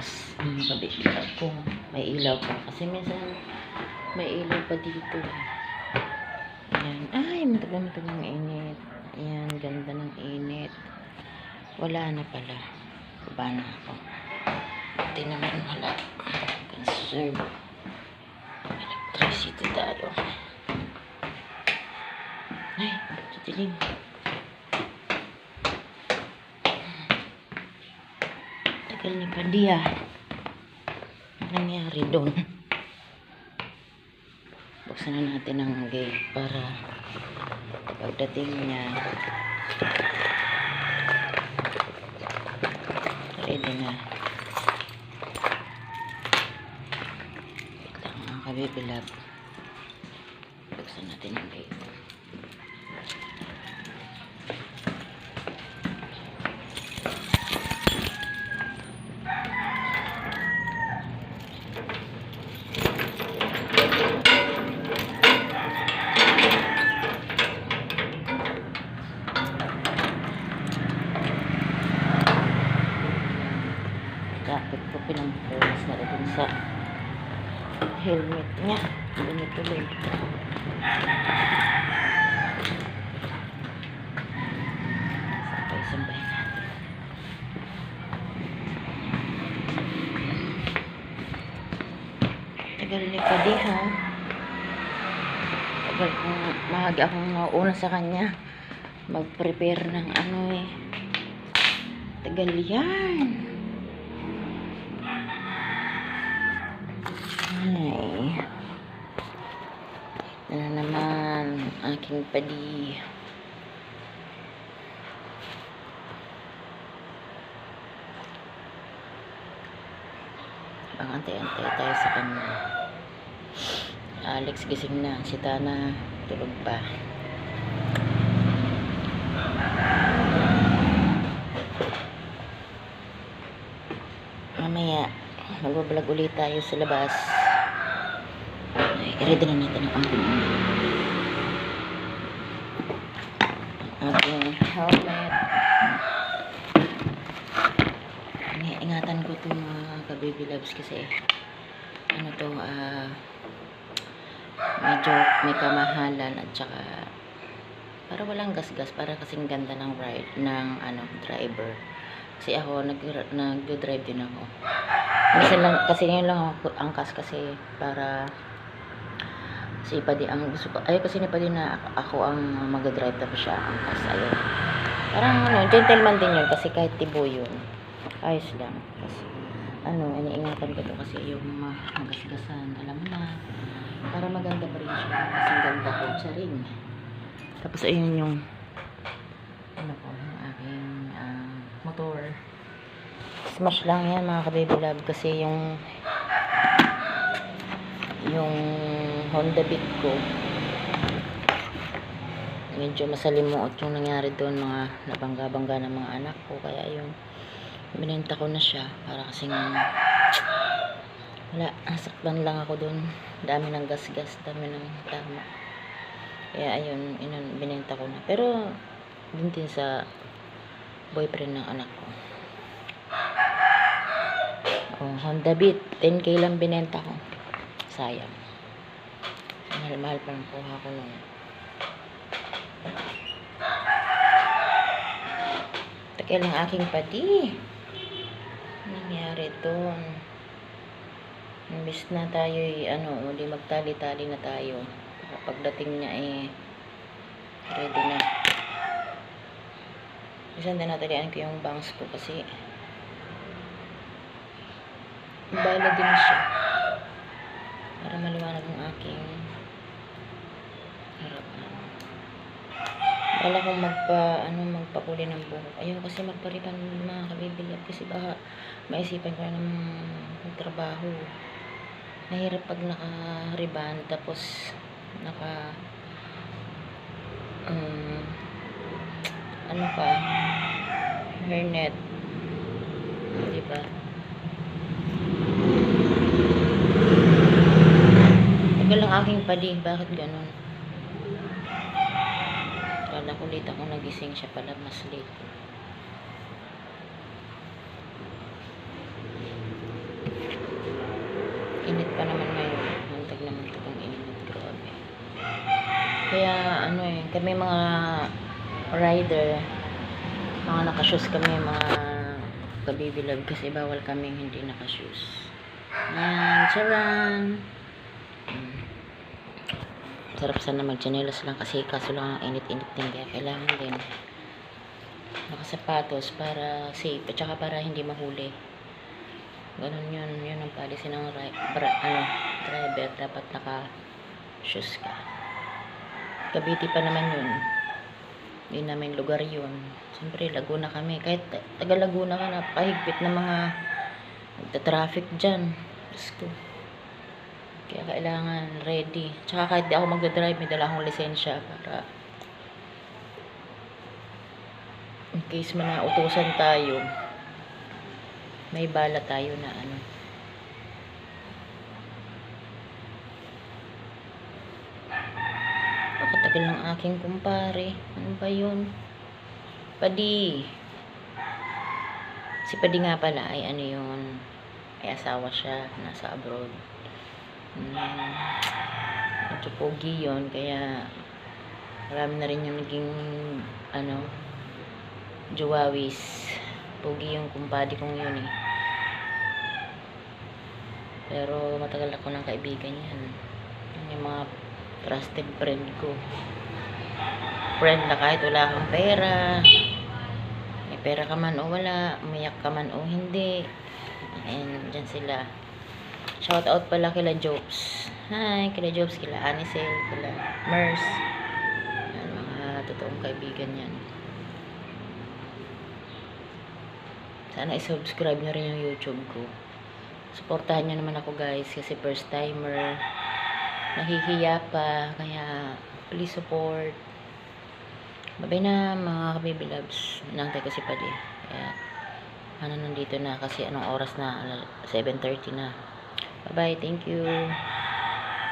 bukas. Ang makabigat kung may ilaw pa. Kasi minsan may ilaw pa dito. Ayan. Ay, matagal-matagal ng init. Ayan, ganda ng init. Wala na pala. Baba na ako. Buti naman wala. Conserve. Electricity tayo. Ay, sa Tagal ni Padia. Ano nangyari doon? Buksan na natin ang gate para pagdating niya ready na. Wait lang mga kabibilab. Buksan natin ang gate. Dapat ko pinampulas na rin sa helmet niya. Hindi tuloy. Sabay-sabay natin. Tagal ni Padi ha. Tagal kong mahagi akong nauna sa kanya. Mag-prepare ng ano eh. Tagal yan. Ay. Ito na naman aking padi. Bang antay-antay tayo sa kanya. Alex gising na. Si Tana tulog pa. Mamaya, magbablog ulit tayo sa labas. Ay, i-ready na natin ang ating ang ating helmet. Ingatan ko itong mga ka-baby loves kasi ano to, ah medyo may kamahalan at saka para walang gasgas para kasing ganda ng ride ng ano driver kasi ako nag nagdo-drive din ako minsan lang kasi yun lang ako angkas kasi para si Padi ang gusto ko. Ay kasi ni Padi na ako ang mag-drive tapos siya ang angkas ayun. Parang ano gentleman din yun kasi kahit tibo yun ayos lang. Kasi ano iniingatan ko to kasi yung mga magasgasan alam mo na. Para maganda pa rin siya kasi ganda ko siya rin. Tapos ayun yung ano ko yung aking ah, motor. Smash lang yan mga ka-baby love kasi yung yung Honda Beat ko. Medyo masalimuot yung nangyari doon mga nabangga-bangga ng mga anak ko. Kaya yun binenta ko na siya para kasing wala, nasaktan lang ako doon. Dami ng gas-gas, dami ng tama. Kaya ayun, inun, binenta ko na. Pero dun din sa boyfriend ng anak ko. Oh, Honda Beat 10k lang binenta ko. Sayang mahal-mahal pa ng kuha ko nun Taka lang aking pati. Anong nangyari doon imbis na tayo ano, hindi magtali-tali na tayo. Pagdating niya eh ready na. Minsan din natalian ko yung bangs ko kasi bala din siya. Para maliwanag ang aking wala kong magpa ano magpakuli ng buhok. Ayaw kasi magpariban mga kabibilad kasi baka maisipan ko na ng trabaho. Mahirap pag naka-riban tapos naka um, ano pa hairnet. Di ba? Tagal lang aking padi. Bakit ganon kala ko ako nagising siya pala mas late Init pa naman ngayon. Mantag na mantag ang init. Grabe. Kaya ano eh, kami mga rider, mga nakashoes kami, mga kabibilab kasi bawal kami hindi nakashoes. Yan, charan! Mm. Sarap sana magchanelas lang kasi kaso lang ang init-init din kaya kailangan din nakasapatos para safe at saka para hindi mahuli. Ganun yun, yun ang policy ng bra, ano, driver. Dapat naka-shoes ka. Cavite pa naman yun. Hindi namin lugar yun. Siyempre, Laguna kami. Kahit ta- taga Laguna ka, napakahigpit na mga nagta-traffic dyan. Diyos ko. Kaya kailangan ready. Tsaka kahit di ako magdadrive, may dala akong lisensya para in case man na utusan tayo, may bala tayo na ano. Pakatagal ng aking kumpare. Ano ba yun? Padi. Si Padi nga pala ay ano yun, ay asawa siya, nasa abroad. Hmm, medyo pogi yun, kaya marami na rin yung naging ano, Juwawis. Pogi yung kumpadi kong yun eh. Pero matagal ako ng kaibigan yan. Yung mga trusted friend ko. Friend na kahit wala kang pera. May pera ka man o wala. Umiyak ka man o hindi. Ayan, dyan sila. Shout out pala kila Jobs. Hi, kila Jobs, kila Anisel, kila Mers. Yan, mga totoong kaibigan yan. Sana i-subscribe nyo rin yung YouTube ko. Supportahan nyo naman ako guys kasi first timer. Nahihiya pa. Kaya please support. Babay na mga kababy loves. Nantay ko si Pali. Kaya ano nandito na kasi anong oras na 7.30 na. Bye bye. Thank you.